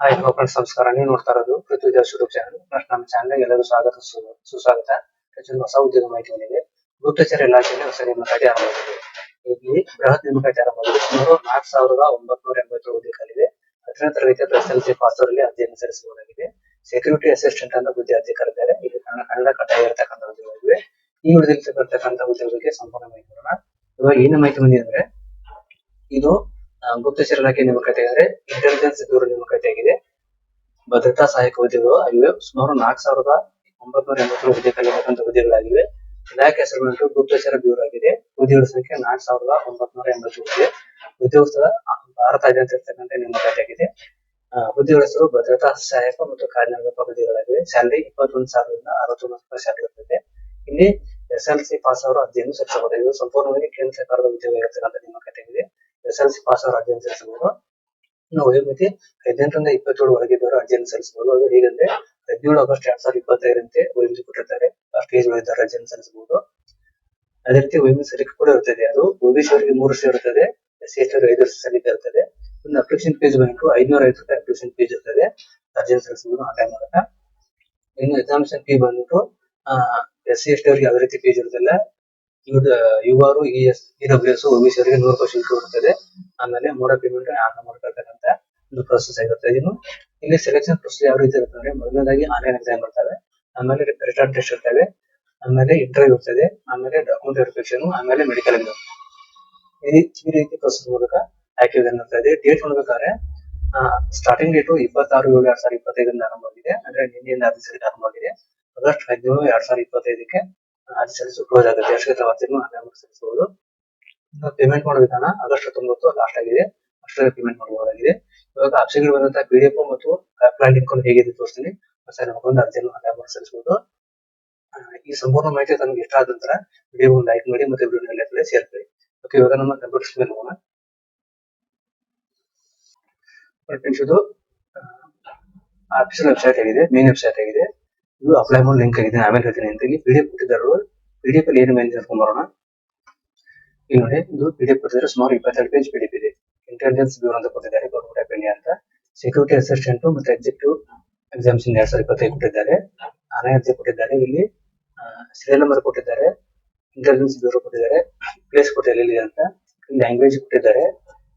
Hi hello ಸಂಸ್ಕಾರ ನೀವು ನೋಡ್ತಾ ಇರೋದು Prithvi Dev YouTube channel friends ನಮ್ಮ ಚಾನಲ್ ಎಲ್ಲರೂ ಸ್ವಾಗತ ಸುಸ್ವಾಗತ. ಹೆಚ್ಚಿನ ಹೊಸ ಉದ್ಯೋಗ ಮಾಹಿತಿ ಬಂದಿದೆ ಗುಪ್ತಚರ ಇಲಾಖೆಯಲ್ಲಿ ಹೊಸ ನೇಮಕಾತಿ ಆರಂಭವಾಗಿದೆ ಇಲ್ಲಿ ಬೃಹತ್ ನೇಮಕಾತಿ ಆರಂಭವಾಗಿದೆ. ಸುಮಾರು ನಾಲ್ಕು ಸಾವಿರದ ಒಂಬತ್ನೂರ ಎಂಬತ್ತು ಹುದ್ದೆಗಳಿವೆ ಹತ್ತನೇ ತರಗತಿಯ ಪ್ಲಸ್ ಎಲ್ ಸಿ ಅರ್ಜಿಯನ್ನು ಸಲ್ಲಿಸಬಹುದಾಗಿದೆ ಸೆಕ್ಯೂರಿಟಿ ಅಸಿಸ್ಟೆಂಟ್ ಅಂತ ಹುದ್ದೆ ಅರ್ಜಿ ಕರೆದಿದ್ದಾರೆ ಇಲ್ಲಿ ಕನ್ನಡ ಕನ್ನಡ ಕಡ್ಡಾಯ ಇರತಕ್ಕಂಥ ಹುದ್ದೆಗಳಿವೆ ಈ ಉಳಿದಿರ್ತಕ್ಕಂಥ ಬಗ್ಗೆ ಸಂಪೂರ್ಣ ಮಾಹಿತಿ ಇವಾಗ ಏನು ಮಾಹಿತಿ ಬಂದಿದೆ ಅಂದ್ರೆ, ಇದು ಗುಪ್ತಚರ ಇಲಾಖೆ ನೇಮಕಾತಿ ಆಗಿದೆ ಇಂಟೆಲಿಜೆನ್ಸ್ ಬ್ಯೂರೋ ನೇಮಕಾತಿ ಆಗಿದೆ ಭದ್ರತಾ ಸಹಾಯಕ ಹುದ್ದೆಗಳು ಆಗಿವೆ. ಸುಮಾರು ನಾಲ್ಕು ಸಾವಿರದ ಒಂಬತ್ನೂರ ಎಂಬತ್ತು ಹುದ್ದೆ ಕಲಿಯತಕ್ಕಂಥ ಹುದ್ದೆಗಳಾಗಿವೆ. ಇಲಾಖೆ ಹೆಸರು ಬಂದು ಗುಪ್ತಚರ ಬ್ಯೂರೋ ಆಗಿದೆ. ಹುದ್ದೆಗಳ ಸಂಖ್ಯೆ ನಾಲ್ಕು ಸಾವಿರದ ಒಂಬತ್ನೂರ ಎಂಬತ್ತು ಹುದ್ದೆ ಉದ್ಯೋಗಸ್ಥಳ ಭಾರತಾದ್ಯಂತ ಇರ್ತಕ್ಕಂಥ ನೇಮಕಾತಿ ಆಗಿದೆ ಹುದ್ದೆಗಳ ಹೆಸರು ಭದ್ರತಾ ಸಹಾಯಕ ಮತ್ತು ಕಾರ್ಯನಿರ್ವಾಹಕ ಹುದ್ದೆಗಳಾಗಿವೆ. ಸ್ಯಾಲರಿ ಇಪ್ಪತ್ತೊಂದು ಸಾವಿರದಿಂದ ಅರವತ್ತೊಂದು ರೂಪಾಯಿ ಸ್ಯಾಲರಿ ಇರ್ತದೆ. ಇಲ್ಲಿ ಎಸ್ ಎಲ್ ಸಿ ಪಾಸ್ ಅವರು ಅರ್ಜಿಯನ್ನು ಸಲ್ಲಿಸಬಹುದು ಇದು ಸಂಪೂರ್ಣವಾಗಿ ಕೇಂದ್ರ ಸರ್ಕಾರದ ಉದ್ಯೋಗ ಇರತಕ್ಕಂಥ ನೇಮಕಾತಿ ಆಗಿದೆ ಎಸ್ ಎಲ್ ಸಿ ಪಾಸ್ ಅವರು ಅರ್ಜಿಯನ್ನು ಸಲ್ಲಿಸಬಹುದು ಇನ್ನು ವಯೋಮಿತಿ ಹದಿನೆಂಟರಿಂದ ಇಪ್ಪತ್ತೇಳು ಒಳಗಿದ್ದವರು ಅರ್ಜಿಯನ್ನು ಸಲ್ಲಿಸಬಹುದು ಅದು ಹೇಗಂದ್ರೆ, ಹದಿನೇಳು ಆಗಸ್ಟ್ ಎರಡ್ ಸಾವಿರದ ಇಪ್ಪತ್ತೈದರಂತೆ ವಯೋಮಿತಿ ಕೊಟ್ಟಿರ್ತಾರೆ. ಸ್ಟೇಜ್ ಒಳಗಿದ್ದವರು ಅರ್ಜಿಯನ್ನು ಸಲ್ಲಿಸಬಹುದು ಅದೇ ರೀತಿ ವಯೋಮಿತಿ ಸಲಿಕೆ ಕೂಡ ಇರ್ತದೆ. ಅದು ಒಬಿಸಿ ಅವರಿಗೆ ಮೂರು ವರ್ಷ ಇರುತ್ತದೆ ಎಸ್ ಸಿ ಎಸ್ ಐದು ವರ್ಷ ಸಲಿಕೆ ಇರ್ತದೆ. ಒಂದು ಅಪ್ಲಿಕೇಶನ್ ಫೀಸ್ ಬಂದು ಐನೂರ ಐವತ್ತು ರೂಪಾಯಿ ಅಪ್ಲಿಕೇಶನ್ ಫೀಸ್ ಇರ್ತದೆ. ಅರ್ಜಿಯನ್ನು ಸಲ್ಲಿಸಬಹುದು ಆನ್ಲೈನ್ ಮೂಲಕ ಇನ್ನು ಎಕ್ಸಾಮಿನೇಷನ್ ಫೀ ಬಂದ್ಬಿಟ್ಟು ಎಸ್ ಸಿ ಎಸ್ ಟಿ ಅವರಿಗೆ ಯಾವ ರೀತಿ ಫೀಸ್ ಇರುದಿಲ್ಲ ಇವರು E S E W S ಅವರಿಗೆ ನೂರು ರೂಪಾಯಿ ಶುಲ್ಕ ಇರುತ್ತದೆ ಆಮೇಲೆ ಮೋಡ ಪೇಮೆಂಟ್ ಆನ್ಲೈನ್ ಮಾಡ್ಕೊಳ್ತಕ್ಕಂತ ಒಂದು ಪ್ರೊಸೆಸ್ ಆಗಿರುತ್ತೆ. ಇನ್ನು ಇಲ್ಲಿ ಸೆಲೆಕ್ಷನ್ ಪ್ರೊಸೆಸ್ ಯಾವ ರೀತಿ ಇರುತ್ತೆ ಅಂದ್ರೆ ಮೊದಲನೇದಾಗಿ ಆನ್ಲೈನ್ ಎಕ್ಸಾಮ್ ಇರ್ತವೆ ಆಮೇಲೆ ರಿಟರ್ನ್ ಟೆಸ್ಟ್ ಇರ್ತವೆ. ಆಮೇಲೆ ಇಂಟರ್ವ್ಯೂ ಇರ್ತದೆ. ಆಮೇಲೆ ಡಾಕ್ಯುಮೆಂಟ್ ವೆರಿಫಿಕೇಶನ್ ಆಮೇಲೆ ಮೆಡಿಕಲ್ ಎಕ್ಸಾಮ್ ಈ ಈ ರೀತಿ ಪ್ರೊಸೆಸ್ ಮೂಲಕ ಆಯ್ಕೆ ಇದೆ. ಡೇಟ್ ನೋಡ್ಬೇಕಾದ್ರೆ ಸ್ಟಾರ್ಟಿಂಗ್ ಡೇಟು ಇಪ್ಪತ್ತಾರು ಏಳು ಎರಡ್ ಸಾವಿರದ ಇಪ್ಪತ್ತೈದರಿಂದ ಆರಂಭವಾಗಿದೆ. ಅಂದ್ರೆ ನಿನ್ನೆಯಿಂದ ಆರಂಭವಾಗಿದೆ. ಆಗಸ್ಟ್ ಹದಿನೇಳು ಎರಡ್ ಸಾವಿರದ ಇಪ್ಪತ್ತೈದಕ್ಕೆ ಅರ್ಜಿ ಸಲ್ಲಿಸು ಕ್ಲೋಸ್ ಆಗುತ್ತೆ ಸಲ್ಲಿಸಬಹುದು ಪೇಮೆಂಟ್ ಮಾಡೋ ವಿಧಾನ ಆಗಸ್ಟ್ ಹತ್ತೊಂಬತ್ತು ಲಾಸ್ಟ್ ಆಗಿದೆ. ಅಷ್ಟರಲ್ಲಿ ಪೇಮೆಂಟ್ ಮಾಡಬಹುದಾಗಿದೆ. ಇವಾಗ ಆಪ್ಷನ್ಗಳು ಬಂದಂತಹ ಪಿ ಡಿ ಎಫ್ ಮತ್ತು ಅಪ್ಲೈ ಲಿಂಕ್ ಹೇಗಿದೆ ತೋರಿಸ್ತೀನಿ. ಸರಿ ನೋಡ್ಕೊಂಡು ಅರ್ಜಿಯನ್ನು ಆನ್ಲೈನ್ ಸಲ್ಲಿಸಬಹುದು. ಆ, ಈ ಸಂಪೂರ್ಣ ಮಾಹಿತಿ ತಮಗೆ ಇಷ್ಟ ಆದ ನಂತರ ವಿಡಿಯೋ ಲೈಕ್ ಮಾಡಿ ಮತ್ತೆ ವಿಡಿಯೋ ಶೇರ್ ಮಾಡಿ. ಓಕೆ ಇವಾಗ ನಮ್ಮ ಕಂಪ್ಯೂಟರ್ ಸ್ಕ್ರೀನ್ ಹೋಗೋಣ ಫ್ರೆಂಡ್ಸ್ ಆಫೀಸಿಯಲ್ ವೆಬ್ಸೈಟ್ ಆಗಿದೆ ಮೇನ್ ವೆಬ್ಸೈಟ್ ಆಗಿದೆ ಇದು ಅಪ್ಲೈ ಮಾಡಿ ಲಿಂಕ್ ಆಗಿದೆ, ಆಮೇಲೆ ಹೇಳ್ತೀನಿ ಅಂತ ಇಲ್ಲಿ ಪಿ ಡಿ ಎಫ್ ಕೊಟ್ಟಿದ್ದಾರೆ ಪಿ ಡಿ ಎಫ್ ಅಲ್ಲಿ ಏನು ಮೇಲೆ ಕರ್ಕೊಂಡ್ ಬರೋಣ. ಇಲ್ಲಿ ನೋಡಿ, ಇದು ಪಿ ಡಿ ಎಫ್ ಕೊಟ್ಟಿದ್ದಾರೆ, ಸುಮಾರು ಇಪ್ಪತ್ತೆರಡು ಪೇಜ್ ಪಿ ಡಿ ಎಫ್ ಇದೆ. ಇಂಟೆಲಿಜೆನ್ಸ್ ಬ್ಯೂರೋ ಅಂತ ಕೊಟ್ಟಿದ್ದಾರೆ ಗೌರ್ಮೆಂಟ್ ಆಫ್ ಇಂಡಿಯಾ ಅಂತ. ಸೆಕ್ಯೂರಿಟಿ ಅಸಿಸ್ಟೆಂಟ್ ಮತ್ತೆ ಎಕ್ಸಿಕ್ಯೂಟಿವ್ ಎಕ್ಸಾಮ್ಸ್ ಎರಡ್ ಸಾವಿರದ ಇಪ್ಪತ್ತೈದು ಕೊಟ್ಟಿದ್ದಾರೆ. ಆನೆ ಅರ್ಜಿ ಕೊಟ್ಟಿದ್ದಾರೆ. ಇಲ್ಲಿ ಸೀರಿಯಲ್ ನಂಬರ್ ಕೊಟ್ಟಿದ್ದಾರೆ. ಇಂಟೆಲಿಜೆನ್ಸ್ ಬ್ಯೂರೋ ಕೊಟ್ಟಿದ್ದಾರೆ. ಪ್ಲೇಸ್ ಕೊಟ್ಟಿದ್ದಾರೆ ಇಲ್ಲಿ ಅಂತ. ಲ್ಯಾಂಗ್ವೇಜ್ ಕೊಟ್ಟಿದ್ದಾರೆ.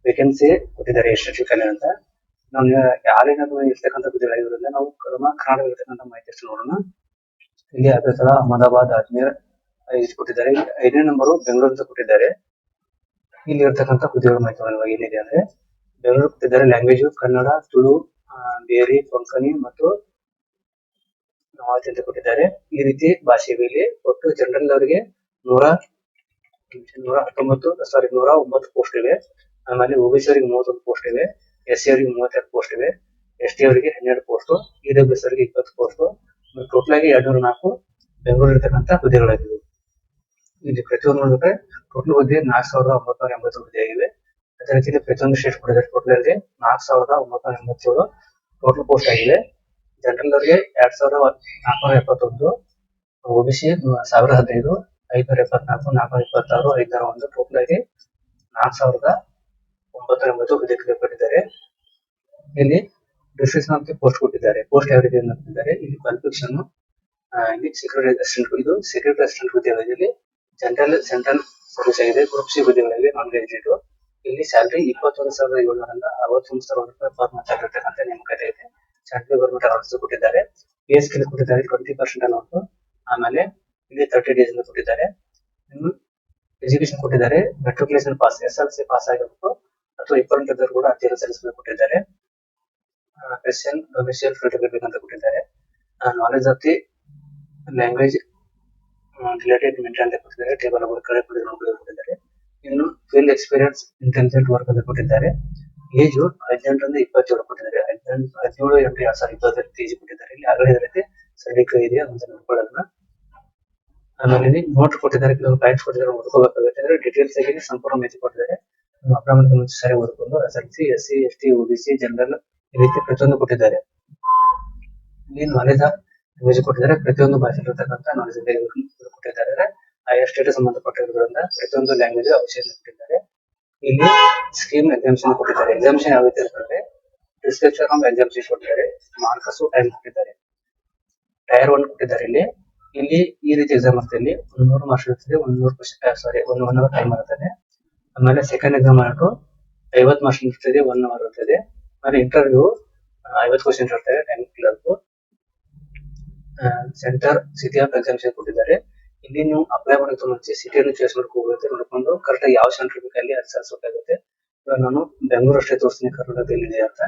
ವೇಕೆನ್ಸಿ ಕೊಟ್ಟಿದ್ದಾರೆ ಎಷ್ಟು ಅಂತ. ನಮ್ಗೆ ಯಾರೇನಾದ್ರು ಇರ್ತಕ್ಕಂಥ ಹುದ್ದೆಗಳಿರೋದ್ರಿಂದ ನಾವು ನಮ್ಮ ಕರ್ನಾಟಕ ಇರ್ತಕ್ಕಂಥ ಮಾಹಿತಿ ನೋಡೋಣ. ಇಲ್ಲಿ ಅಗರ್ತಳ ಅಹಮದಾಬಾದ್, ಅಜ್ಮೀರ್ ಇದು ಕೊಟ್ಟಿದ್ದಾರೆ. ಐದನೇ ನಂಬರು ಬೆಂಗಳೂರು ಅಂತ ಕೊಟ್ಟಿದ್ದಾರೆ. ಇಲ್ಲಿ ಇರ್ತಕ್ಕಂಥ ಹುದ್ದೆಗಳ ಮಾಹಿತಿ ಏನಿದೆ ಅಂದ್ರೆ, ಬೆಂಗಳೂರು ಕೊಟ್ಟಿದ್ದಾರೆ ಲ್ಯಾಂಗ್ವೇಜ್ ಕನ್ನಡ, ತುಳು ಬೇರಿ, ಕೊಂಕಣಿ ಮತ್ತು ಅಂತ ಕೊಟ್ಟಿದ್ದಾರೆ. ಈ ರೀತಿ ಭಾಷೆ ಮೇಲೆ ಒಟ್ಟು ಜನರಲ್ ಅವರಿಗೆ ನೂರ ನೂರ ಹತ್ತೊಂಬತ್ತು ಸಾರಿ ನೂರ ಒಂಬತ್ತು ಪೋಸ್ಟ್ ಇವೆ. ಆಮೇಲೆ ಒಬಿಸಿ ಅವರಿಗೆ ಮೂವತ್ತೊಂದು ಪೋಸ್ಟ್ ಇವೆ. ಎಸ್ ಸಿ ಅವರಿಗೆ ಮೂವತ್ತೆರಡು ಪೋಸ್ಟ್ ಇವೆ. ಎಸ್ ಟಿ ಅವರಿಗೆ ಹನ್ನೆರಡು ಪೋಸ್ಟ್ ಇ ಡಬ್ಲ್ಯೂ ಎಸ್ ಅವರಿಗೆ ಇಪ್ಪತ್ತು ಪೋಸ್ಟ್ ಟೋಟಲ್ ಆಗಿ ಎರಡ್ನೂರ ನಾಲ್ಕು ಬೆಂಗಳೂರು ಇರ್ತಕ್ಕಂಥ ಹುದ್ದೆಗಳಾಗಿವೆ. ಇಲ್ಲಿ ಪ್ರತಿಯೊಂದು ನೋಡಿದ್ರೆ ಟೋಟಲ್ ಹುದ್ದೆ ನಾಲ್ಕು ಸಾವಿರದ ಒಂಬತ್ನೂರ ಎಂಬತ್ತು ಹುದ್ದೆ ಆಗಿವೆ. ಅದೇ ರೀತಿ ಪ್ರತಿಯೊಂದು ಸ್ಟೇಟ್ ಕೊಟ್ಟಿದ್ದಾರೆ. ಟೋಟಲ್ ಅಲ್ಲಿ ನಾಲ್ಕು ಸಾವಿರದ ಒಂಬತ್ನೂರ ಎಂಬತ್ತೇಳು ಟೋಟಲ್ ಪೋಸ್ಟ್ ಆಗಿದೆ ಜನರಲ್ ಅವರಿಗೆ ಎರಡ್ ಸಾವಿರದ ನಾಲ್ಕುನೂರ ಎಪ್ಪತ್ತೊಂದು ಒಬಿಸಿ ಸಾವಿರದ ಹದಿನೈದು ಐನೂರ ಎಪ್ಪತ್ನಾಲ್ಕು, ನಾಲ್ಕುನೂರ ಇಪ್ಪತ್ತಾರು ಐನೂರ ಒಂದು ಟೋಟಲ್ ಆಗಿ ನಾಲ್ಕು ಸಾವಿರದ ಒಂಬತ್ತು ಎಂಬತ್ತು ಹುದ್ದೆ ಕೊಟ್ಟಿದ್ದಾರೆ ಇಲ್ಲಿ ಡಿಸ್ಕ್ರಿಪ್ಷನ್ ಅಂತ ಪೋಸ್ಟ್ ಕೊಟ್ಟಿದ್ದಾರೆ. ಪೋಸ್ಟ್ ಯಾವ ರೀತಿ ಅಂತಿದ್ದಾರೆ ಇಲ್ಲಿ ಕ್ವಾಲಿಫಿಕೇಶನ್ ಇಲ್ಲಿ ಸೆಕ್ಯೂರಿಟಿ ಅಸಿಸ್ಟೆಂಟ್ ಇದು. ಸೆಕ್ಯೂರಿಟಿ ಅಸಿಸ್ಟೆಂಟ್ ಹುದ್ದೆಗಳಲ್ಲಿ ಜನರಲ್ ಸೆಂಟ್ರಲ್ ಸರ್ವಿಸ್ ಆಗಿದೆ. ಗ್ರೂಪ್ ಸಿ ಹುದ್ದೆಗಳಲ್ಲಿ ನಾನ್ ಗ್ರಾಜುಯೇಟ್ ಇಲ್ಲಿ ಸ್ಯಾಲರಿ ಇಪ್ಪತ್ತೊಂದು ಸಾವಿರದ ಏಳ್ನೂರಿಂದ ಅರವತ್ತೊಂದು ಸಾವಿರ ರೂಪಾಯಿ ಪರ್ ಮಂತ್ ಆಗಿರ್ತಕ್ಕಂಥ ನೇಮಕಾತಿ ಇದೆ. ಸೆಂಟ್ರಲ್ ಗೌರ್ಮೆಂಟ್ ಅಲೌನ್ಸ್ ಕೊಟ್ಟಿದ್ದಾರೆ. ಪೇ ಸ್ಕಿಲ್ ಕೊಟ್ಟಿದ್ದಾರೆ ಟ್ವೆಂಟಿ ಪರ್ಸೆಂಟ್ ಅಲೌನ್ಸ್ ಆಮೇಲೆ ಇಲ್ಲಿ ತರ್ಟಿ ಡೇಸ್ ಕೊಟ್ಟಿದ್ದಾರೆ. ಎಜುಕೇಶನ್ ಕೊಟ್ಟಿದ್ದಾರೆ. Matriculation pass S L C pass ಆಗಿರ್ಬೇಕು. ಅಥವಾ ಇದ್ದವರು ಕೂಡ ಅರ್ಜಿಯನ್ನು ಸಲ್ಲಿಸಬೇಕು ಕೊಟ್ಟಿದ್ದಾರೆ. ಕ್ರಿಶ್ಚಿಯನ್ ಡೊಮಿಸಿಯಲ್ ಫಿಲ್ಟರ್ ಅಂತ ಕೊಟ್ಟಿದ್ದಾರೆ. Knowledge of the language related mental ಅಂತ ಕೊಟ್ಟಿದ್ದಾರೆ. ಟೇಬಲ್ ಅವರು ಕಡೆ ಕೊಟ್ಟಿದ್ದಾರೆ. ಇನ್ನು ಫೀಲ್ಡ್ ಎಕ್ಸ್ಪೀರಿಯನ್ಸ್ ಇಂಟೆಲಿಜೆಂಟ್ ವರ್ಕ್ ಅಂತ ಕೊಟ್ಟಿದ್ದಾರೆ. ಏಜು ಹದಿನೆಂಟರಿಂದ ಇಪ್ಪತ್ತೇಳು ಕೊಟ್ಟಿದ್ದಾರೆ. ಹದಿನೆಂಟು, ಹದಿನೇಳು ಎಂಟು, ಎರಡ್ ಸಾವಿರದ ಇಪ್ಪತ್ತೆರಡು ಕೆಜಿ ಕೊಟ್ಟಿದ್ದಾರೆ. ಇಲ್ಲಿ ಆಗಲೇ ರೀತಿ. ಸರ್ಟಿಫಿಕೇಟ್ ಇದೆಯಾ? ಅಂತ ನೋಡ್ಕೊಳ್ಳೋದನ್ನ ಆಮೇಲೆ ನೋಟ್ ಕೊಟ್ಟಿದ್ದಾರೆ. ಕೆಲವು ಪಾಯಿಂಟ್ಸ್ ಕೊಟ್ಟಿದ್ದಾರೆ. ಓದ್ಕೋಬೇಕಾಗುತ್ತೆ ಅಂದ್ರೆ ಡೀಟೇಲ್ಸ್ ಆಗಿ ಸಂಪೂರ್ಣ ಮಾಹಿತಿ ಕೊಟ್ಟಿದ್ದಾರೆ. ಅಪ್ರಾಮಣಿಕ ಮುಂಚೆ ಸರಿ ಓದ್ಕೊಂಡು S L C S C S T general ಈ ರೀತಿ ಪ್ರತಿಯೊಂದು ಕೊಟ್ಟಿದ್ದಾರೆ. ಇಲ್ಲಿ ನಾಲೆಜ್ ಲ್ಯಾಂಗ್ವೇಜ್ ಕೊಟ್ಟಿದ್ದಾರೆ. ಪ್ರತಿಯೊಂದು ಭಾಷೆ ಇರತಕ್ಕಂತ ನಾಲೆಜ್ ಕೊಟ್ಟಿದ್ದಾರೆ. ಆಯಾ ಸ್ಟೇಟ್ ಸಂಬಂಧಪಟ್ಟಿರೋದ್ರಿಂದ ಪ್ರತಿಯೊಂದು ಲ್ಯಾಂಗ್ವೇಜ್ ಅವಶ್ಯಕತೆ ಕೊಟ್ಟಿದ್ದಾರೆ. ಇಲ್ಲಿ ಸ್ಕೀಮ್ ಎಕ್ಸಾಮಿಷನ್ ಕೊಟ್ಟಿದ್ದಾರೆ. ಎಕ್ಸಾಮಿಷನ್ ಯಾವ ರೀತಿ ಇರ್ತದೆ? ಡಿಸ್ಕ್ರಿಪ್ಷನ್ ಆಫ್ ಎಕ್ಸಾಮ್ ಶೀಟ್ ಕೊಟ್ಟಿದ್ದಾರೆ ಮಾರ್ಕಸ್ ಟೈಮ್ ಕೊಟ್ಟಿದ್ದಾರೆ. ಟೈರ್ ಒನ್ ಕೊಟ್ಟಿದ್ದಾರೆ ಇಲ್ಲಿ. ಇಲ್ಲಿ ಈ ರೀತಿ ಎಕ್ಸಾಮ್ ಇರ್ತದೆ ಇಲ್ಲಿ ಒಂದ್ ನೂರು ಮಾರ್ಕ್ಸ್ ಇರ್ತದೆ. ಒಂದ್ ನೂರು ಸಾರಿ ಒಂದ್ ಒನ್ ಅವರ್ ಟೈಮ್ ಇರ್ತದೆ ಆಮೇಲೆ ಸೆಕೆಂಡ್ ಎಕ್ಸಾಮ್ ಆಟು ಐವತ್ ಮಾರ್ಕ್ಸ್ ಇರ್ತದೆ ಒನ್ ಅವರ್ ಇರ್ತದೆ. ಆಮೇಲೆ ಇಂಟರ್ವ್ಯೂ ಐವತ್ತು ಕ್ವಶನ್ ಇರ್ತದೆ ten clerk centre city of examination ಕೊಟ್ಟಿದ್ದಾರೆ. ಇಲ್ಲಿ ನೀವು ಅಪ್ಲೈ ಮಾಡೋಕೆ ಮುಂಚೆ ಸಿಟಿಯನ್ನು ಚೂಸ್ ಮಾಡ್ಕೋಬೇಕು ನೋಡ್ಕೊಂಡು ಕರೆಕ್ಟ್ ಯಾವ ಸೆಂಟರ್ ಬೇಕು ಅಲ್ಲಿ ಸಲ್ಲಿಸಬೇಕಾಗುತ್ತೆ ಇವಾಗ ನಾನು ಬೆಂಗಳೂರು ಅಷ್ಟೇ ತೋರಿಸ್ತೀನಿ, ಕರ್ನಾಟಕದಲ್ಲಿ ಇದೆ ಅಂತ.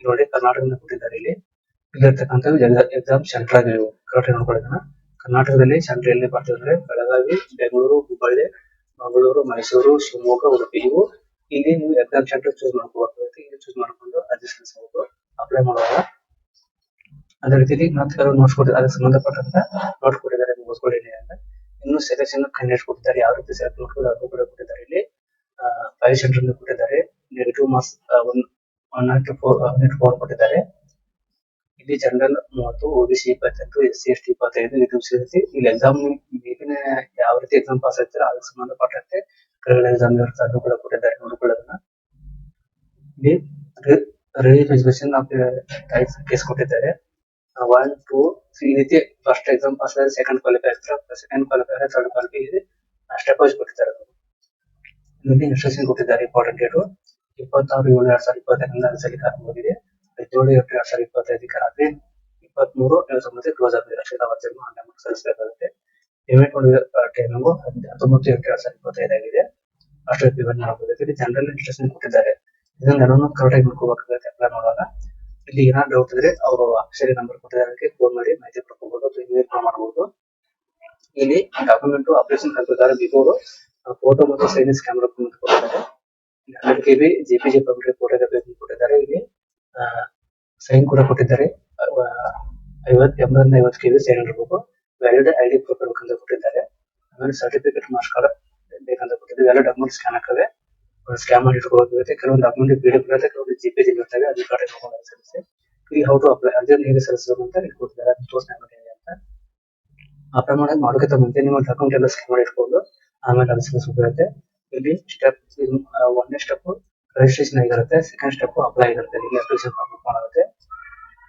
ನೋಡಿ, ಕರ್ನಾಟಕದಿಂದ ಕೊಟ್ಟಿದ್ದಾರೆ ಇಲ್ಲಿ. ಇಲ್ಲಿರ್ತಕ್ಕಂಥ ಎಕ್ಸಾಮ್ ಸೆಂಟರ್ ಆಗಿವೆ ಕರೆಕ್ಟ್ ನೋಡ್ಕೊಳ್ಳೋದನ್ನ ಕರ್ನಾಟಕದಲ್ಲಿ ಸೆಂಟರ್ ಎಲ್ಲಿ ಬರ್ತಿದ್ರೆ ಬೆಳಗಾವಿ ಬೆಂಗಳೂರು ಹುಬ್ಬಳ್ಳಿ ಮೈಸೂರು, ಶಿವಮೊಗ್ಗ, ಉಡುಪಿ, ಇವು ಇಲ್ಲಿ ನೀವು ಎಕ್ಸಾಮ್ ಸೆಂಟರ್ ಚೂಸ್ ಮಾಡ್ಕೋಬೇಕಾಗುತ್ತೆ ಇಲ್ಲಿ ಚೂಸ್ ಮಾಡ್ಕೊಂಡು ಅರ್ಜಿ ಸಲ್ಲಿಸಬಹುದು ಅಪ್ಲೈ ಮಾಡುವಾಗ ಅದೇ ರೀತಿ ಮತ್ತೆ ಕೆಲವು ನೋಟ್ಸ್ ಕೊಟ್ಟಿದ್ದಾರೆ, ಅದಕ್ಕೆ ಸಂಬಂಧಪಟ್ಟಂತ ನೋಟ್ ಕೊಟ್ಟಿದ್ದಾರೆ ಓದ್ಕೊಳ್ಳಿ ಅಂತ. ಇನ್ನು ಸೆಲೆಕ್ಷನ್ ಕ್ಯಾಂಡಿಡೇಟ್ ಕೊಟ್ಟಿದ್ದಾರೆ, ಯಾವ ರೀತಿ ಸೆಲೆಕ್ಟ್ ಮಾಡ್ಕೊಂಡು ಅದು ಕೂಡ ಕೊಟ್ಟಿದ್ದಾರೆ ಇಲ್ಲಿ. ಫೈವ್ ಸೆಂಟರ್ ಕೊಟ್ಟಿದ್ದಾರೆ. Negative marks one one not four four ಕೊಟ್ಟಿದ್ದಾರೆ. ಇಲ್ಲಿ ಜನರಲ್ ಮೂವತ್ತು ಒಬಿಸಿ ಇಪ್ಪತ್ತೆಂಟು ಎಸ್ ಸಿ ಎಸ್ ಟಿ ಇಪ್ಪತ್ತೈದು, ಇದು ಸೇರಿಸಿ ಇಲ್ಲಿ ಎಕ್ಸಾಮ್ ಯಾವ ರೀತಿ ಎಕ್ಸಾಮ್ ಪಾಸ್ ಆಗ್ತಾರೆ ಅದಕ್ಕೆ ಸಂಬಂಧಪಟ್ಟಂತೆ ಕೆಳಗಡೆ ಎಕ್ಸಾಮ್ ಅದು ಕೂಡ ಕೊಟ್ಟಿದ್ದಾರೆ, ನೋಡ್ಕೊಳ್ಳೋದನ್ನ. ಇಲ್ಲಿ ರಿಜಿಸ್ಟ್ರೇಷನ್ ಆಫ್ ಕೇಸ್ ಕೊಟ್ಟಿದ್ದಾರೆ. ಒನ್ ಟೂ ಈ ರೀತಿ ಫಸ್ಟ್ ಎಕ್ಸಾಮ್ ಪಾಸ್ ಆದ್ರೆ ಸೆಕೆಂಡ್ ಕ್ವಾಲಿಫೈ ಆಗ್ತಾರೆ ಸೆಕೆಂಡ್ ಕ್ವಾಲಿಫೈ ಆದ್ರೆ ಥರ್ಡ್ ಕ್ವಾಲಿಫೈ ಇದೆ ಸ್ಟೆಪ್ ವೈಸ್ ಕೊಟ್ಟಿದ್ದಾರೆ. ಇಲ್ಲಿ ಇನ್ಸ್ಟ್ರಕ್ಷನ್ ಕೊಟ್ಟಿದ್ದಾರೆ ಇಂಪಾರ್ಟೆಂಟ್ ಡೇಟು ಇಪ್ಪತ್ತಾರು, ಏಳು, ಎರಡ್ ಸಾವಿರದ ಇಪ್ಪತ್ತೈದರಿಂದ ಅನುಸರಿಕೆ ಆರಂಭವಾಗಿದೆ. ಹದಿನೇಳು ಇರುತ್ತೆ ಎರಡ್ ಸಾವಿರದ ಇಪ್ಪತ್ತೈದಕ್ಕೆ ರಾತ್ರಿ ಇಪ್ಪತ್ಮೂರು ಇಪ್ಪತ್ತೊಂಬತ್ತು ಕ್ಲೋಸ್ ಆಗಿದೆ ಲಕ್ಷದ ಅವಧಿಯನ್ನು ಹನ್ನೆರಡು ಸಲ್ಲಿಸಬೇಕಾಗುತ್ತೆ ಪೇಮೆಂಟ್ ಮಾಡಿದ ಟೈಮಿಂಗು ಹತ್ತೊಂಬತ್ತು ಎರಡ್ ಸಾವಿರದ ಇಪ್ಪತ್ತೈದಾಗಿದೆ ಅಷ್ಟೊತ್ತು ಪೇಮೆಂಟ್ ಮಾಡಬಹುದು ಇಲ್ಲಿ ಜನರಲ್ ಇಂಟ್ರೆಸ್ಟ್ ಕೊಟ್ಟಿದ್ದಾರೆ. ಇದನ್ನ ಎಲ್ಲಾನು ಕರೆಕ್ಟಾಗಿ ನೋಡ್ಕೋಬೇಕಾಗುತ್ತೆ. ಅಪ್ಲೈ ಮಾಡುವಾಗ ಇಲ್ಲಿ ಏನಾದ್ರು ಡೌಟ್ ಇದ್ರೆ ಅವರು ಅಕ್ಷರಿ ನಂಬರ್ ಕೊಟ್ಟಿದ್ದಾರೆ ಫೋನ್ ಮಾಡಿ ಮಾಹಿತಿ ಪಡ್ಕೋಬಹುದು ಅಥವಾ ಇಮೇಲ್ ಮಾಡಬಹುದು ಇಲ್ಲಿ ಡಾಕ್ಯುಮೆಂಟ್ ಅಪ್ಲಿಕೇಶನ್ ಹಾಕಿದ್ದಾರೆ ಬಿಫೋರ್ ಫೋಟೋ ಮತ್ತು ಸೈನಿಸ್ ಕ್ಯಾಮ್ರಾ ಕೊಟ್ಟಿದ್ದಾರೆ. Hundred K B P photography ಕೊಟ್ಟಿದ್ದಾರೆ. ಇಲ್ಲಿ ಸೈನ್ ಕೂಡ ಕೊಟ್ಟಿದ್ದಾರೆ. ಐವತ್ ಎಂಬರಿಂದ ಐವತ್ತು ಕೆ ಬಿ ಸೈನ್ ಇರಬೇಕು. Valid ID. ಪ್ರೂಫ್ ಇರಬೇಕಂತ ಕೊಟ್ಟಿದ್ದಾರೆ. ಆಮೇಲೆ ಸರ್ಟಿಫಿಕೇಟ್ ಮಾರ್ಕ್ಸ್ ಕಾರ್ಡ್ ಬೇಕಂತ ಕೊಟ್ಟಿದ್ದಾರೆ. ಎಲ್ಲ ಡಾಕ್ಯುಮೆಂಟ್ ಸ್ಕ್ಯಾನ್ ಆಗ್ತವೆ. ಸ್ಕ್ಯಾನ್ ಮಾಡಿ ಇಟ್ಕೋಬೇಕಾಗುತ್ತೆ ಕೆಲವೊಂದು ಡಾಕ್ಯುಮೆಂಟ್ ಪಿ ಡಿ ಎಫ್ ಇರುತ್ತೆ ಕೆಲವೊಂದು ಜಿ ಪಿ ಜಿ ಇರ್ತವೆ ಅದು ಕಾರ್ಡ್ ಇಟ್ಕೊಂಡು ಸಲ್ಲಿಸಿ ಇಲ್ಲಿ ಹೌ ಟು ಅಪ್ಲೈ ಅದನ್ನು ಹೇಗೆ ಸಲ್ಲಿಸಬೇಕು ಅಂತ ಕೊಟ್ಟಿದ್ದಾರೆ. ಅದು ತೋರಿಸ್ತಾ ಇದೆ ಅಂತ. ಅಪ್ಲೈ ಮಾಡೋದು ಮಾಡೋಕ್ಕಿಂತ ಮುಂಚೆ ನಿಮ್ಮ ಡಾಕ್ಯುಮೆಂಟ್ ಎಲ್ಲ ಸ್ಕ್ಯಾನ್ ಮಾಡಿ ಇಟ್ಕೊಂಡು ಆಮೇಲೆ ಅದು ಸಲ್ಲಿಸಬೇಕಾಗುತ್ತೆ ಇಲ್ಲಿ ಸ್ಟೆಪ್ ಒಂದನೇ ಸ್ಟೆಪ್ ರಿಜಿಸ್ಟ್ರೇಷನ್ ಆಗಿರುತ್ತೆ. ಸೆಕೆಂಡ್ ಸ್ಟೆಪ್ ಅಪ್ಲೈ ಆಗಿರುತ್ತೆ. ಇಲ್ಲಿ ಅಪ್ಲಿಕೇಶನ್ ಫಾರ್ಮ್ ಮಾಡುತ್ತೆ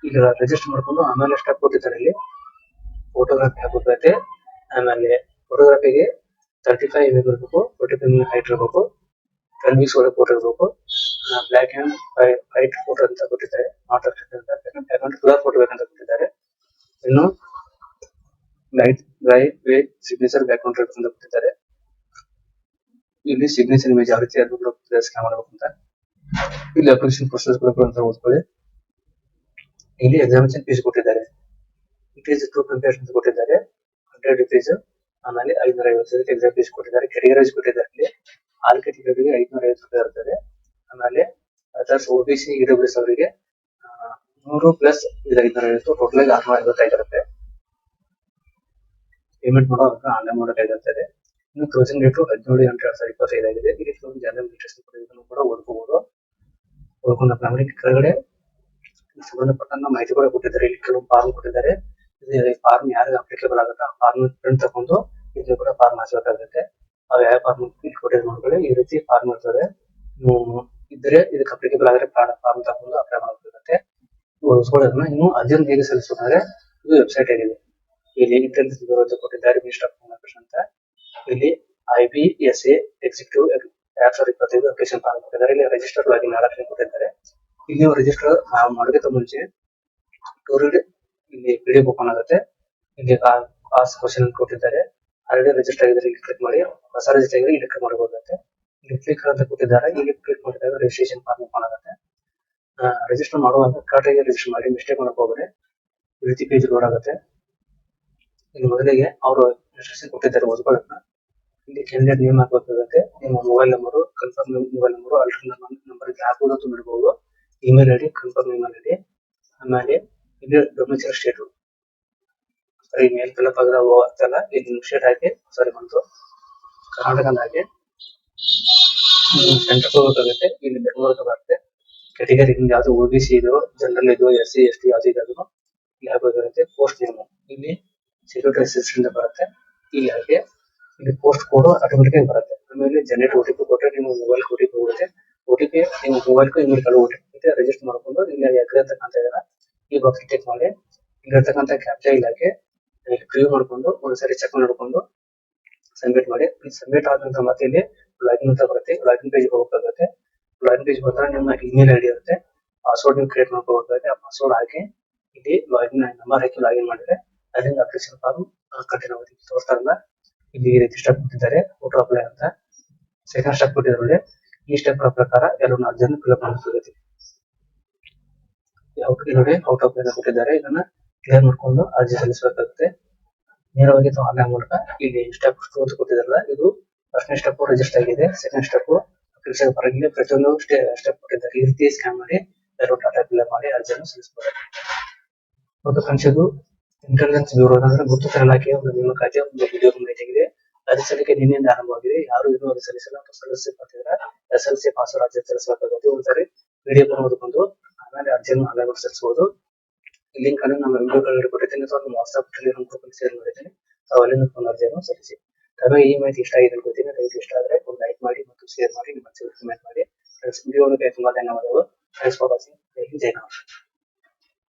ಈಗ ರಿಜಿಸ್ಟರ್ ಮಾಡ್ಕೊಂಡು ಆಮೇಲೆ ಸ್ಟೆಪ್ ಕೊಟ್ಟಿದ್ದಾರೆ ಇಲ್ಲಿ. ಫೋಟೋಗ್ರಫಿ ಹಾಕಬೇಕಾಗುತ್ತೆ ಆಮೇಲೆ ಫೋಟೋಗ್ರಫಿಗೆ ತರ್ಟಿ ಫೈವ್ ಎಂ ಇರಬೇಕು. ಫೋರ್ಟಿ ಫೈವ್ ಹೈಟ್ ಇರಬೇಕು. ಟೆನ್ ವೀಕ್ಸ್ ಒಳಗೆ ಫೋಟೋ ಇರಬೇಕು. ಬ್ಲಾಕ್ ಅಂಡ್ ವೈಟ್ ಫೋಟೋ ಅಂತ ಕೊಟ್ಟಿದ್ದಾರೆ. ನಾಟ್ ಅಂತ ಕಲರ್ ಫೋಟೋ ಬೇಕಂತ ಕೊಟ್ಟಿದ್ದಾರೆ. ಇನ್ನು light light weight signature background ಅಂತ ಕೊಟ್ಟಿದ್ದಾರೆ. ಇಲ್ಲಿ ಸಿಗ್ನೇಚರ್ ಇಮೇಜ್ ಯಾವ ರೀತಿ ಅದು ಸ್ಕ್ಯಾನ್ ಮಾಡಬೇಕು ಇಲ್ಲಿ ಅಪ್ಲಿಕೇಶನ್ ಪ್ರೊಸೆಸ್ ಅಂತ ಓದ್ಕೊಳ್ಳಿ. ಇಲ್ಲಿ ಎಕ್ಸಾಮಿನೇಷನ್ ಫೀಸ್ ಕೊಟ್ಟಿದ್ದಾರೆ. ಈಸ್ ಟೂ ಕಂಪೇರ್ ಅಂತ ಕೊಟ್ಟಿದ್ದಾರೆ. ಹಂಡ್ರೆಡ್ ರುಪೀಸ್ ಆಮೇಲೆ ಐನೂರ ಐವತ್ತು ಎಕ್ಸಾಮ್ ಫೀಸ್ ಕೊಟ್ಟಿದ್ದಾರೆ. ಕೆಟಗರೈಸ್ ಕೊಟ್ಟಿದ್ದಾರೆ ಇಲ್ಲಿ. ಆಲ್ ಕೆಟಗರಿಗೆ ಐನೂರ ಐವತ್ತು ರೂಪಾಯಿ ಇರ್ತದೆ ಆಮೇಲೆ others O B C E W S ಅವರಿಗೆ ನೂರು ಪ್ಲಸ್ ಇದು ಐನೂರ ಐವತ್ತು ಟೋಟಲ್ ಆಗಿ ಆರ್ನೂರ ಐವತ್ತೈದು ಇರುತ್ತೆ. ಪೇಮೆಂಟ್ ಮಾಡುವಾಗ ಆನ್ಲೈನ್ ಮಾಡಬೇಕಾಗಿರ್ತದೆ ಇನ್ನು ಕ್ಲೋಸಿಂಗ್ ಡೇಟು ಹದಿನೇಳು ಎಂಟು ಎರಡು ಸಾವಿರದ ಇಪ್ಪತ್ತೈದು ಆಗಿದೆ. ಇಲ್ಲಿ ಕೆಲವೊಂದು ಜನರಲ್ ಕೂಡ ಓದ್ಕೋಬಹುದು ಅಪ್ಲೈ ಮಾಡಿ ಕೆಳಗಡೆ ಸಂಬಂಧಪಟ್ಟ ಮಾಹಿತಿ ಕೂಡ ಕೊಟ್ಟಿದ್ದಾರೆ. ಇಲ್ಲಿ ಕೆಲವು ಫಾರ್ಮ್ ಕೊಟ್ಟಿದ್ದಾರೆ. ಫಾರ್ಮ್ ಯಾರಿಗೆ ಅಪ್ಲಿಕೇಬಲ್ ಆಗುತ್ತೆ ಆ ಫಾರ್ಮ್ ಪ್ರಿಂಟ್ ತಗೊಂಡು ಇಲ್ಲಿ ಕೂಡ ಫಾರ್ಮ್ ಹಾಕ್ಬೇಕಾಗುತ್ತೆ ಅವ್ರು ಯಾವ ಫಾರ್ಮ್ ಕೊಟ್ಟಿದ್ರು ನೋಡ್ಕೊಳ್ಳಿ. ಈ ರೀತಿ ಫಾರ್ಮ್ ಇರ್ತದೆ. ಇದ್ರೆ ಇದಕ್ಕೆ ಅಪ್ಲಿಕೇಬಲ್ ಆದ್ರೆ ಫಾರ್ಮ್ ತಗೊಂಡು ಅಪ್ಲೈ ಮಾಡಬೇಕಾಗುತ್ತೆ. ಓದಿಸ್ಕೊಳ್ಳೋದನ್ನ ಇನ್ನು ಅದನ್ನು ಹೇಗೆ ಸಲ್ಲಿಸಬೇಕಂದ್ರೆ ಇದು ವೆಬ್ಸೈಟ್ ಆಗಿದೆ. ಇಲ್ಲಿ ಇಂಟರ್ನೆಟ್ ಕೊಟ್ಟಿದ್ದಾರೆ ಮಿನಿಸ್ಟರ್ ಅಂತ. ಇಲ್ಲಿ ಐ ಬಿ ಎಸ್ ಎಕ್ಸಿಕ್ಯೂಟಿವ್ ಎರಡ್ ಸಾವಿರದ ಇಪ್ಪತ್ತೈದು ಅಪ್ಲಿಕೇಶನ್ ಫಾರ್ಮ್ ಕೊಟ್ಟಿದ್ದಾರೆ. ಇಲ್ಲಿ ರಿಜಿಸ್ಟರ್ ಆಗಿ ನಾಲ್ಕು ಕೊಟ್ಟಿದ್ದಾರೆ. ಇಲ್ಲಿ ನೀವು ರಿಜಿಸ್ಟರ್ ಮಾಡೋದಕ್ಕೆ ಮುಂಚೆ ಟೂರಿಡ್ ಇಲ್ಲಿ ಪಿ ಡಿ ಓಪನ್ ಆಗುತ್ತೆ. ಇಲ್ಲಿ ಕಾಸ್ ಕ್ವಶನ್ ಕೊಟ್ಟಿದ್ದಾರೆ. ಆಲ್ರೆಡಿ ರಿಜಿಸ್ಟರ್ ಆಗಿದ್ರೆ ಇಲ್ಲಿ ಕ್ಲಿಕ್ ಮಾಡಿ, ಹೊಸ ರಿಜಿಸ್ಟರ್ ಆಗಿದ್ರೆ ಇಲ್ಲಿ ಕ್ಲಿಕ್ ಇಲ್ಲಿ ಕ್ಲಿಕ್ ಅಂತ ಕೊಟ್ಟಿದ್ದಾರೆ. ಇಲ್ಲಿ ಕ್ಲಿಕ್ ಮಾಡಿದಾಗ ರಿಜಿಸ್ಟ್ರೇಷನ್ ಫಾರ್ಮ್ ಓಪನ್ ಆಗುತ್ತೆ. ರಿಜಿಸ್ಟರ್ ಮಾಡುವಾಗ ಕರೆಕ್ಟಾಗಿ ರಿಜಿಸ್ಟರ್ ಮಾಡಿ ಮಿಸ್ಟೇಕ್ ಮಾಡಕ್ ಈ ರೀತಿ ಪೇಜ್ ಲೋಡ್ ಆಗುತ್ತೆ. ಇಲ್ಲಿ ಮೊದಲಿಗೆ ಅವರು ರಿಜಿಸ್ಟ್ರೇಷನ್ ಕೊಟ್ಟಿದ್ದಾರೆ ಓದ್ಕೊಳ್ಳೋದನ್ನ. ಇಲ್ಲಿ ಜನರೇಟ್ ನೇಮ್ ಹಾಕಬೇಕಾಗುತ್ತೆ ನಿಮ್ಮ mobile number confirm mobile number alter number ಹಾಕಬಹುದು ಅಂತ ಬಿಡಬಹುದು email ID confirm email ID ಆಮೇಲೆ ಇಲ್ಲಿ ಡೊಮಿಸೈಲ್ ಸ್ಟೇಟ್ ಸರಿ ಮೇಲ್ ಫಿಲಪ್ ಆಗದ ಆಗ್ತಲ್ಲ ಇಲ್ಲಿ ಸ್ಟೇಟ್ ಹಾಕಿ ಸಾರಿ ಬಂತು. ಕರ್ನಾಟಕ ಹಾಕಿ. ಸೆಂಟರ್ ಹೋಗಬೇಕಾಗುತ್ತೆ ಇಲ್ಲಿ ಬೆಂಗಳೂರು ಬರುತ್ತೆ. ಕೆಟಗರಿ ಯಾವ್ದು ಒ ಬಿ ಸಿ ಇದು ಜನರಲ್ ಇದು ಎಸ್ ಸಿ ಎಸ್ ಟಿ ಯಾವ್ದು ಇದಾದ್ರು ಇಲ್ಲಿ ಹಾಕಬೇಕಾಗುತ್ತೆ ಪೋಸ್ಟ್ ನೇಮ್ ಇಲ್ಲಿ ಸೆಕ್ಯೂರಿಟಿ ಅಸಿಸ್ಟೆಂಟ್ ಬರುತ್ತೆ. ಇಲ್ಲಿ ಹಾಗೆ ಇಲ್ಲಿ ಪೋಸ್ಟ್ ಕೋಡ್ ಆಟೋಮೆಟಿಕ್ ಬರುತ್ತೆ. ಆಮೇಲೆ ಜನರೇಟ್ ಓಟಿಪಿ ಕೊಟ್ಟರೆ ನಿಮ್ಮ ಮೊಬೈಲ್ ಓಟಿಪಿ ಓಟಿಪಿ ಹೋಗುತ್ತೆ ಒ ಟಿ ಪಿ ನಿಮ್ಮ ಮೊಬೈಲ್ ಇಮೇಲ್ ಕಳು ಓಟಿಪಿ ರಿಜಿಸ್ಟರ್ ಮಾಡ್ಕೊಂಡು ಇಲ್ಲಿ ಅಗ್ರಿ ಅಂತ ಕಾಣ್ತಾ ಈ ಬಾಕ್ಸ್ ಕ್ಲಿಕ್ ಮಾಡಿ ಇಲ್ಲಿರ್ತಕ್ಕಂಥ ಕ್ಯಾಪ್ಚಾ ಇಲಾಖೆ ಪ್ರಿವ್ಯೂ ಮಾಡ್ಕೊಂಡು, ಒಂದ್ಸರಿ ಚೆಕ್ ಮಾಡ್ಕೊಂಡು ಸಬ್ಮಿಟ್ ಮಾಡಿ. ಸಬ್ಮಿಟ್ ಆದಂತ ಮತ್ತೆ ಇಲ್ಲಿ ಲಾಗಿನ್ ಅಂತ ಬರುತ್ತೆ. ಲಾಗಿನ್ ಪೇಜ್ ಹೋಗಬೇಕಾಗುತ್ತೆ. ಲಾಗಿನ್ ಪೇಜ್ ಬರ್ತಾರೆ ನಿಮ್ಮ ಇಮೇಲ್ ಐಡಿ ಇರುತ್ತೆ. ಪಾಸ್ವರ್ಡ್ ನೀವು ಕ್ರಿಯೇಟ್ ಮಾಡ್ಕೋಬೇಕಾಗುತ್ತೆ. ಆ ಪಾಸ್ವರ್ಡ್ ಹಾಕಿ ಇಲ್ಲಿ ಲಾಗಿನ್ ನಂಬರ್ ಹಾಕಿ ಲಾಗಿನ್ ಮಾಡಿದ್ರೆ ಅದರಿಂದ ಅಪ್ಲಿಕೇಶನ್ ಫಾರ್ಮ್ ಕಂಟಿನ್ಯೂ ಆಗುತ್ತೆ ತೋರಿಸ್ತಾರಲ್ಲ ಇಲ್ಲಿ ಈ ರೀತಿ ಸ್ಟೆಪ್ ಕೊಟ್ಟಿದ್ದಾರೆ ಫೋಟೋ ಅಪ್ಲೈ ಅಂತ ಸೆಕೆಂಡ್ ಸ್ಟೆಪ್ ಕೊಟ್ಟಿದ್ದಾರೆ ಈ ಸ್ಟೆಪ್ ಪ್ರಕಾರ ಎಲ್ಲರೂ ಅರ್ಜಿಯನ್ನು ಫಿಲ್ಅಪ್ ಮಾಡಬೇಕಾಗುತ್ತೆ ಔಟ್ ನೋಡಿ ಔಟ್ ಆಫ್ ಕೊಟ್ಟಿದ್ದಾರೆ. ಇದನ್ನ ಕ್ಲಿಯರ್ ಮಾಡ್ಕೊಂಡು ಅರ್ಜಿ ಸಲ್ಲಿಸಬೇಕಾಗುತ್ತೆ. ನೇರವಾಗಿ ಆನ್ಲೈನ್ ಮೂಲಕ ಇಲ್ಲಿ ಸ್ಟೆಪ್ ಅಂತ ಕೊಟ್ಟಿದಾರಲ್ಲ ಇದು ಫಸ್ಟ್ನೇ ಸ್ಟೆಪ್ ರಿಜಿಸ್ಟರ್ ಆಗಿದೆ ಸೆಕೆಂಡ್ ಸ್ಟೆಪ್ ಅಪ್ಲಿಕೇಶನ್ ಹೊರಗಿದೆ. ಪ್ರತಿಯೊಂದು ಸ್ಟೆಪ್ ಕೊಟ್ಟಿದ್ದಾರೆ. ಈ ರೀತಿ ಸ್ಕ್ಯಾನ್ ಮಾಡಿ, ಎರಡು ಡಾಟಾ ಫಿಲ್ ಮಾಡಿ ಅರ್ಜಿಯನ್ನು ಸಲ್ಲಿಸಬಹುದು. ಮತ್ತು ಫ್ರೆಂಡ್ಸ್ ಇದು ಇಂಟೆಲಿಜೆನ್ಸ್ ಬ್ಯೂರೋ ಅಂದ್ರೆ ಗುಪ್ತಚರ ಇಲಾಖೆಯ ಒಂದು ನೇಮಕಾತಿ ಒಂದು ವಿಡಿಯೋ ಮಾಹಿತಿಯಾಗಿದೆ ಅದು ಸಲ್ಲಿಕೆ ನಿನ್ನೆಯಿಂದ ಆರಂಭವಾಗಿದೆ ಯಾರು ಇನ್ನೂ ಅದು ಸಲ್ಲಿಸಿಲ್ಲ. ಅಥವಾ ಪಾತ್ರ ಎಸ್ ಎಲ್ ಸಿ ಪಾಸ್ ಅರ್ಜಿ ಸಲ್ಲಿಸಬೇಕಾಗುತ್ತೆ ಒಂದ್ಸರಿ ವಿಡಿಯೋ ಓದ್ಕೊಂಡು ಆಮೇಲೆ ಅರ್ಜಿಯನ್ನು ಆನ್ಲೈನ್ ಸಲ್ಲಿಸಬಹುದು. ಲಿಂಕ್ ಅನ್ನು ನಮ್ಮ ವಿಡಿಯೋ ಕೆಳಗಡೆ ಕೊಟ್ಟಿದ್ದೀನಿ ಅಥವಾ ನಮ್ಮ ವಾಟ್ಸ್ಆಪ್ ಟೆಲಿಗ್ರಾಮ್ ಗ್ರೂಪ್ ಅಲ್ಲಿ ಶೇರ್ ಮಾಡಿದ್ದೀನಿ. ತಾವು ಅಲ್ಲಿಂದ ಒಂದು ಅರ್ಜಿಯನ್ನು ಸಲ್ಲಿಸಿ. ತಮಗೆ ಈ ಮಾಹಿತಿ ಇಷ್ಟ ಆಗಿದೆ ಅನ್ಕೋತೀನಿ. ದಯವಿಟ್ಟು ಇಷ್ಟ ಆದರೆ ಒಂದು ಲೈಕ್ ಮಾಡಿ ಮತ್ತು ಶೇರ್ ಮಾಡಿ, ನಿಮ್ಮ ಕಮೆಂಟ್ ಮಾಡಿ. ವಿಡಿಯೋ ತುಂಬಾ ಧನ್ಯವಾದಗಳು. Thanks for watching Jai